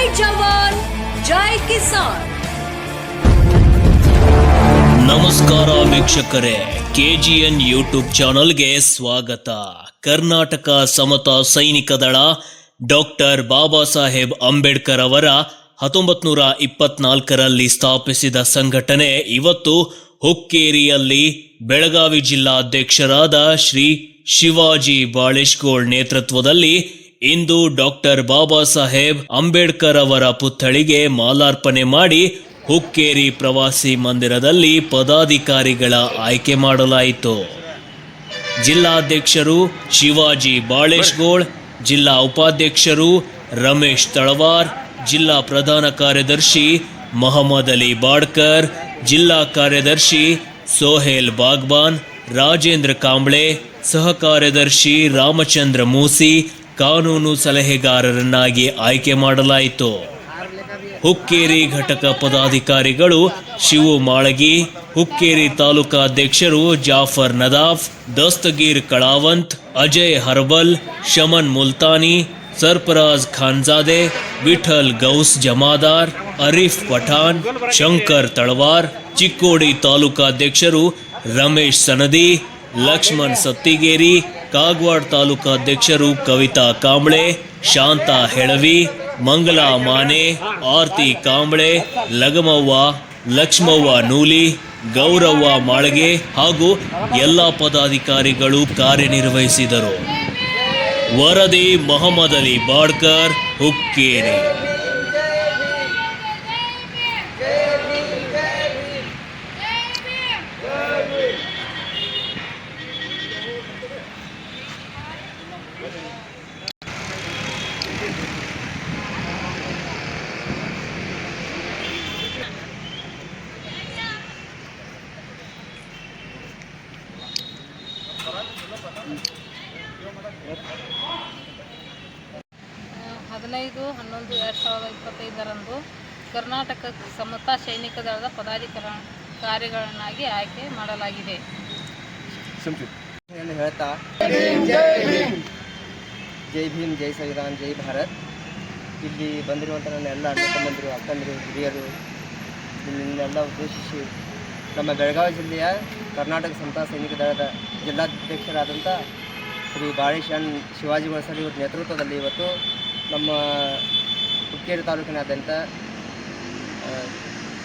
ಜೈ ಜವಾನ್ ಜೈ ಕಿಸಾನ್ ನಮಸ್ಕಾರ ವೀಕ್ಷಕರೇ, KGN YouTube ಚಾನಲ್ಗೆ ಸ್ವಾಗತ. ಕರ್ನಾಟಕ ಸಮತಾ ಸೈನಿಕ ದಳ, ಡಾಕ್ಟರ್ ಬಾಬಾ ಸಾಹೇಬ್ ಅಂಬೇಡ್ಕರ್ ಅವರ ಹತ್ತೊಂಬತ್ ನೂರ ಇಪ್ಪತ್ನಾಲ್ಕರಲ್ಲಿ ಸ್ಥಾಪಿಸಿದ ಸಂಘಟನೆ ಇವತ್ತು ಹುಕ್ಕೇರಿಯಲ್ಲಿ ಬೆಳಗಾವಿ ಜಿಲ್ಲಾಧ್ಯಕ್ಷರಾದ ಶ್ರೀ ಶಿವಾಜಿ ಬಾಳೇಶ್ಗೋಳ್ ನೇತೃತ್ವದಲ್ಲಿ ಇಂದು ಡಾಕ್ಟರ್ ಬಾಬಾ ಸಾಹೇಬ್ ಅಂಬೇಡ್ಕರ್ ಅವರ ಪುತ್ಥಳಿಗೆ ಮಾಲಾರ್ಪಣೆ ಮಾಡಿ ಹುಕ್ಕೇರಿ ಪ್ರವಾಸಿ ಮಂದಿರದಲ್ಲಿ ಪದಾಧಿಕಾರಿಗಳ ಆಯ್ಕೆ ಮಾಡಲಾಯಿತು. ಜಿಲ್ಲಾಧ್ಯಕ್ಷರು ಶಿವಾಜಿ ಬಾಳೇಶ್ಗೋಳ್, ಜಿಲ್ಲಾ ಉಪಾಧ್ಯಕ್ಷರು ರಮೇಶ್ ತಳವಾರ್, ಜಿಲ್ಲಾ ಪ್ರಧಾನ ಕಾರ್ಯದರ್ಶಿ ಮೊಹಮ್ಮದ್ ಅಲಿ ಬಾಡ್ಕರ್, ಜಿಲ್ಲಾ ಕಾರ್ಯದರ್ಶಿ ಸೋಹೇಲ್ ಬಾಗ್ಬಾನ್, ರಾಜೇಂದ್ರ ಕಾಂಬ್ಳೆ, ಸಹ ಕಾರ್ಯದರ್ಶಿ ರಾಮಚಂದ್ರ ಮೂಸಿ ಕಾನೂನು ಸಲಹೆಗಾರರನ್ನಾಗಿ ಆಯ್ಕೆ ಮಾಡಲಾಯಿತು. ಹುಕ್ಕೇರಿ ಘಟಕ ಪದಾಧಿಕಾರಿಗಳು ಶಿವು ಮಾಳಗಿ, ಹುಕ್ಕೇರಿ ತಾಲೂಕಾ ಅಧ್ಯಕ್ಷರು ಜಾಫರ್ ನದಾಫ್, ದಸ್ತಗೀರ್ ಕಳಾವಂತ್, ಅಜಯ್ ಹರ್ಬಲ್, ಶಮನ್ ಮುಲ್ತಾನಿ ಸರ್ಫರಾಜ್ ಖಾನ್ಜಾದೆ, ವಿಠಲ್ ಗೌಸ್ ಜಮಾದಾರ್, ಅರೀಫ್ ಪಠಾಣ್ ಶಂಕರ್ ತಳವಾರ್, ಚಿಕ್ಕೋಡಿ ತಾಲೂಕಾಧ್ಯಕ್ಷರು ರಮೇಶ್ ಸನದಿ, ಲಕ್ಷ್ಮಣ್ ಸತ್ತಿಗೇರಿ ಕಾಗವಾಡ್ ತಾಲೂಕಾಧ್ಯಕ್ಷರು ಕವಿತಾ ಕಾಂಬಳೆ, ಶಾಂತಾ ಹೆಳವಿ, ಮಂಗಲಾ ಮಾನೆ, ಆರ್ತಿ ಕಾಂಬಳೆ, ಲಗಮವ್ವ, ಲಕ್ಷ್ಮವ್ವ ನೂಲಿ, ಗೌರವ್ವ ಮಾಳಗೆ ಹಾಗೂ ಎಲ್ಲ ಪದಾಧಿಕಾರಿಗಳು ಕಾರ್ಯನಿರ್ವಹಿಸಿದರು. ವರದಿ ಮೊಹಮ್ಮದ್ ಅಲಿ ಬಾಡ್ಕರ್, ಹುಕ್ಕೇರಿ. ಹದಿನೈದು ಹನ್ನೊಂದು ಎರಡು ಸಾವಿರದ ಇಪ್ಪತ್ತೈದರಂದು ಕರ್ನಾಟಕ ಸಮತಾ ಸೈನಿಕ ದಳದ ಪದಾಧಿಕಾರ ಕಾರ್ಯಗಳನ್ನಾಗಿ ಆಯ್ಕೆ ಮಾಡಲಾಗಿದೆ ಹೇಳ್ತಾ ಜೈ ಭೀಮ್ ಜೈ ಸಂವಿಧಾನ್ ಜೈ ಭಾರತ್. ಇಲ್ಲಿ ಬಂದಿರುವಂಥ ನನ್ನ ಎಲ್ಲ ಅಣ್ಣ ತಮ್ಮಂದಿರು ಅಕ್ಕಂದಿರು ಹಿರಿಯರು ನಿನ್ನೆಲ್ಲ ಉದ್ದೇಶಿಸಿ ನಮ್ಮ ಬೆಳಗಾವಿ ಜಿಲ್ಲೆಯ ಕರ್ನಾಟಕ ಸಮತಾ ಸೈನಿಕ ದಳದ ಜಿಲ್ಲಾಧ್ಯಕ್ಷರಾದಂಥ ಶ್ರೀ ಬಾಳೇಶನ್ ಶಿವಾಜಿ ಸರ್ ಇವರ ನೇತೃತ್ವದಲ್ಲಿ ಇವತ್ತು ನಮ್ಮ ಹುಕ್ಕೇರಿ ತಾಲೂಕಿನಾದ್ಯಂತ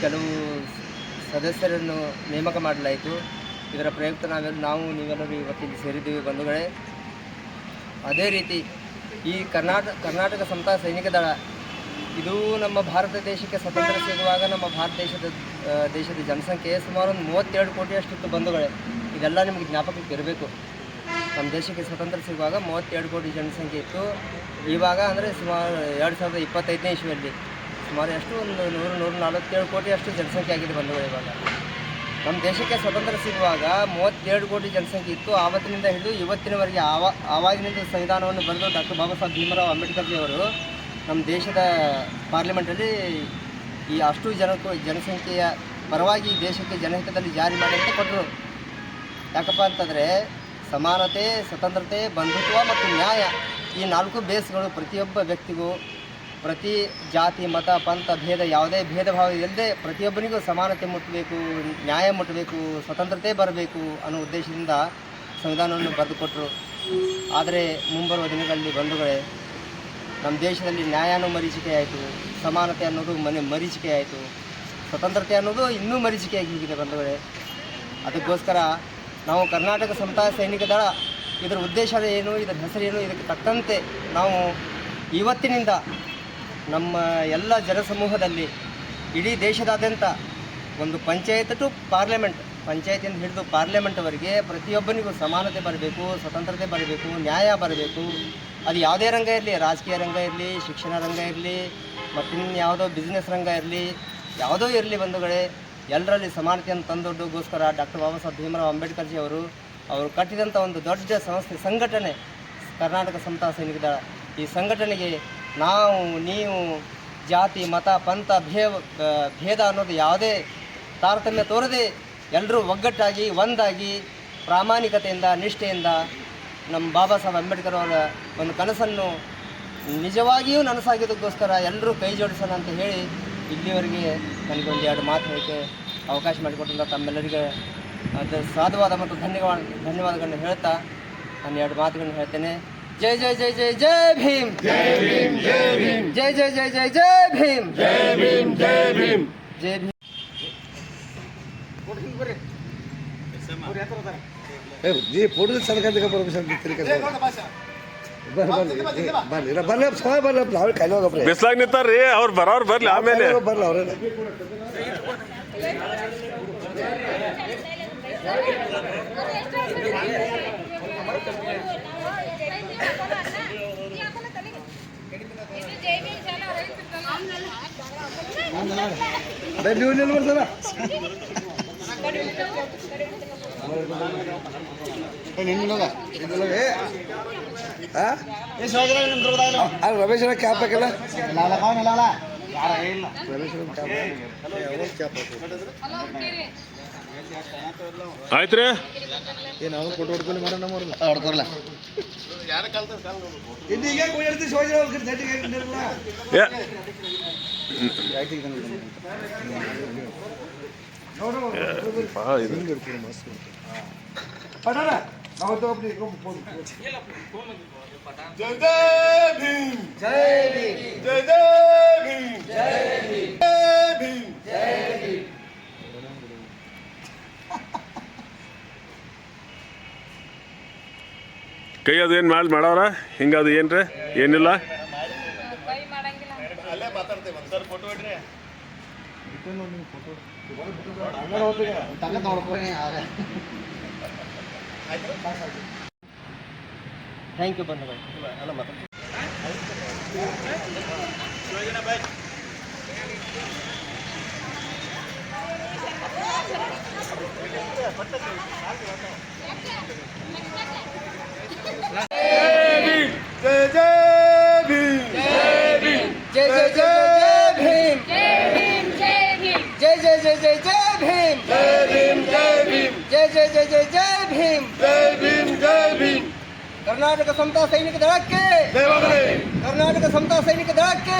ಕೆಲವು ಸದಸ್ಯರನ್ನು ನೇಮಕ ಮಾಡಲಾಯಿತು. ಇದರ ಪ್ರಯುಕ್ತ ನಾವೆಲ್ಲ ನಾವು ನೀವೆಲ್ಲರೂ ಇವತ್ತಿಲ್ಲಿ ಸೇರಿದ್ದೀವಿ ಬಂಧುಗಳೇ. ಅದೇ ರೀತಿ ಈ ಕರ್ನಾಟಕ ಕರ್ನಾಟಕ ಸಮತಾ ಸೈನಿಕ ದಳ, ಇದು ನಮ್ಮ ಭಾರತ ದೇಶಕ್ಕೆ ಸ್ವತಂತ್ರ ಸಿಗುವಾಗ ನಮ್ಮ ಭಾರತ ದೇಶದ ದೇಶದ ಜನಸಂಖ್ಯೆ ಸುಮಾರು ಒಂದು ಮೂವತ್ತೆರಡು ಕೋಟಿಯಷ್ಟಿತ್ತು ಬಂಧುಗಳೇ. ಇದೆಲ್ಲ ನಿಮಗೆ ಜ್ಞಾಪಕಕ್ಕೆ ಇರಬೇಕು. ನಮ್ಮ ದೇಶಕ್ಕೆ ಸ್ವತಂತ್ರ ಸಿಗುವಾಗ ಮೂವತ್ತೆರಡು ಕೋಟಿ ಜನಸಂಖ್ಯೆ ಇತ್ತು. ಇವಾಗ ಅಂದರೆ ಸುಮಾರು ಎರಡು ಸಾವಿರದ ಇಪ್ಪತ್ತೈದನೇ ಇಸ್ವಿಯಲ್ಲಿ ಸುಮಾರು ಎಷ್ಟು? ಒಂದು ನೂರು, ನೂರ ನಲವತ್ತೇಳು ಕೋಟಿ ಅಷ್ಟು ಜನಸಂಖ್ಯೆ ಆಗಿದೆ ಬಂಧುಗಳು ಇವಾಗ. ನಮ್ಮ ದೇಶಕ್ಕೆ ಸ್ವತಂತ್ರ ಸಿಗುವಾಗ ಮೂವತ್ತೆರಡು ಕೋಟಿ ಜನಸಂಖ್ಯೆ ಇತ್ತು. ಆವತ್ತಿನಿಂದ ಹಿಡಿದು ಇವತ್ತಿನವರೆಗೆ ಆವ, ಆವಾಗಿನಿಂದ ಸಂವಿಧಾನವನ್ನು ಬರೆದು ಡಾಕ್ಟರ್ ಬಾಬಾ ಸಾಹೇಬ್ ಭೀಮರಾವ್ ಅಂಬೇಡ್ಕರ್ಜಿಯವರು ನಮ್ಮ ದೇಶದ ಪಾರ್ಲಿಮೆಂಟಲ್ಲಿ ಈ ಅಷ್ಟು ಜನಕ್ಕೂ ಜನಸಂಖ್ಯೆಯ ಪರವಾಗಿ ದೇಶಕ್ಕೆ ಜನಹಿತದಲ್ಲಿ ಜಾರಿ ಮಾಡಿ ಅಂತ ಕೊಟ್ಟರು. ಯಾಕಪ್ಪ ಅಂತಂದರೆ ಸಮಾನತೆ, ಸ್ವತಂತ್ರತೆ, ಬಂಧುತ್ವ ಮತ್ತು ನ್ಯಾಯ ಈ ನಾಲ್ಕು ಬೇಸ್ಗಳು ಪ್ರತಿಯೊಬ್ಬ ವ್ಯಕ್ತಿಗೂ, ಪ್ರತಿ ಜಾತಿ, ಮತ, ಪಂಥ, ಭೇದ ಯಾವುದೇ ಭೇದ ಭಾವ ಇಲ್ಲದೆ ಪ್ರತಿಯೊಬ್ಬನಿಗೂ ಸಮಾನತೆ ಮುಟ್ಟಬೇಕು, ನ್ಯಾಯ ಮುಟ್ಟಬೇಕು, ಸ್ವತಂತ್ರತೆ ಬರಬೇಕು ಅನ್ನೋ ಉದ್ದೇಶದಿಂದ ಸಂವಿಧಾನವನ್ನು ಬರೆದುಕೊಟ್ಟರು ಆದರೆ ಮುಂಬರುವ ದಿನಗಳಲ್ಲಿ ಬಂಧುಗಳೇ, ನಮ್ಮ ದೇಶದಲ್ಲಿ ನ್ಯಾಯನೂ ಮರೀಚಿಕೆ ಆಯಿತು, ಸಮಾನತೆ ಅನ್ನೋದು ಮನೆ ಮರೀಚಿಕೆ ಆಯಿತು, ಸ್ವತಂತ್ರತೆ ಅನ್ನೋದು ಇನ್ನೂ ಮರೀಚಿಕೆಯಾಗಿ ಹೋಗಿದೆ ಬಂಧುಗಳೇ. ಅದಕ್ಕೋಸ್ಕರ ನಾವು ಕರ್ನಾಟಕ ಸಮತಾ ಸೈನಿಕ ದಳ, ಇದರ ಉದ್ದೇಶ ಏನು, ಇದರ ಹೆಸರೇನು, ಇದಕ್ಕೆ ತಕ್ಕಂತೆ ನಾವು ಇವತ್ತಿನಿಂದ ನಮ್ಮ ಎಲ್ಲ ಜನಸಮೂಹದಲ್ಲಿ ಇಡೀ ದೇಶದಾದ್ಯಂತ ಒಂದು ಪಂಚಾಯತ್ ಟು ಪಾರ್ಲಿಮೆಂಟ್ ಪಂಚಾಯತಿಯಿಂದ ಹಿಡಿದು ಪಾರ್ಲಿಮೆಂಟ್ವರೆಗೆ ಪ್ರತಿಯೊಬ್ಬನಿಗೂ ಸಮಾನತೆ ಬರಬೇಕು, ಸ್ವತಂತ್ರತೆ ಬರಬೇಕು, ನ್ಯಾಯ ಬರಬೇಕು. ಅದು ಯಾವುದೇ ರಂಗ ಇರಲಿ, ರಾಜಕೀಯ ರಂಗ ಇರಲಿ, ಶಿಕ್ಷಣ ರಂಗ ಇರಲಿ ಮತ್ತಿನ್ನು ಯಾವುದೋ ಬಿಸ್ನೆಸ್ ರಂಗ ಇರಲಿ, ಯಾವುದೋ ಇರಲಿ ಬಂಧುಗಳೇ ಎಲ್ಲರಲ್ಲಿ ಸಮಾನತೆಯನ್ನು ತಂದೊಡ್ಡಗೋಸ್ಕರ ಡಾಕ್ಟರ್ ಬಾಬಾ ಸಾಹೇಬ್ ಭೀಮರಾವ್ ಅಂಬೇಡ್ಕರ್ಜಿ ಅವರು ಅವರು ಕಟ್ಟಿದಂಥ ಒಂದು ದೊಡ್ಡ ಸಂಸ್ಥೆ, ಸಂಘಟನೆ ಕರ್ನಾಟಕ ಸಮತಾ ಸೈನಿಕ ಈ ಸಂಘಟನೆಗೆ ನಾವು, ನೀವು, ಜಾತಿ, ಮತ, ಪಂಥ, ಭೇವ ಭೇದ ಅನ್ನೋದು ಯಾವುದೇ ತಾರತಮ್ಯ ತೋರದೆ ಎಲ್ಲರೂ ಒಗ್ಗಟ್ಟಾಗಿ, ಒಂದಾಗಿ ಪ್ರಾಮಾಣಿಕತೆಯಿಂದ, ನಿಷ್ಠೆಯಿಂದ ನಮ್ಮ ಬಾಬಾ ಸಾಹೇಬ್ ಅಂಬೇಡ್ಕರ್ ಅವರ ಒಂದು ಕನಸನ್ನು ನಿಜವಾಗಿಯೂ ನನಸಾಗಿದ್ದಕ್ಕೋಸ್ಕರ ಎಲ್ಲರೂ ಕೈ ಜೋಡಿಸೋಣ ಅಂತ ಹೇಳಿ ಇಲ್ಲಿವರೆಗೆ मनकोमाते अवकाश तमेल के साधुवाद धन्यवाद धन्यवाद हेता नात हेतने जय जय जय जय जय भीम जय जय जय जय जय भीम जय भीम जय भीम जय भीम ए जी पोडल सरकार का परमिशन दे तरीका ए कोण भाषा ಬರ್ಲಿ ಬರ್ಲಿ ಇಲ್ಲ ಬರ್ಲಿ ಸಹಾಯ ಬರ್ಲಿ ನಾವೇ ಕಾಯ್ದೆ ಹೋಗಪ್ರಿ ಬಿಸ್ಲಾಗ ನಿಂತಾರ್ರಿ ಅವ್ರು ಬರೋರು ಬರ್ಲಿ ಆಮೇಲೆ ಬರ್ಲಿ ಅವ್ರೆ ನೀವು ನಿಲ್ ಬರ್ತಾರ ರಮೇಶ್ ಕ್ಯಾಪ್ ಹಾಕಿಲ್ಲ ಕ್ಯಾಪ್ ಆಯ್ತ್ರಿ? ಏನು ಅವ್ರು ಕೊಟ್ಟು ಹೊಡ್ಕೊಂಡು ಮಾಡೋಣ ನಮ್ಮ ಹೊಡ್ಕೊರ್ಲ ಇನ್ನೀಗ ಕೈ ಅದು ಏನು ಮ್ಯಾಲ್ ಮಾಡವ್ರ ಹಿಂಗೆ ಅದು ಏನ್ರಿ ಏನಿಲ್ಲ ಥ್ಯಾಂಕ್ ಯು ಬಂಧುಗಳು जय जय जय जय जय जय भीम जय भीम जय भीम ಕರ್ನಾಟಕ ಸಮತಾ ಸೈನಿಕ ದಳಕ್ಕೆ ಕರ್ನಾಟಕ ಸಮತಾ ಸೈನಿಕ ದಳಕ್ಕೆ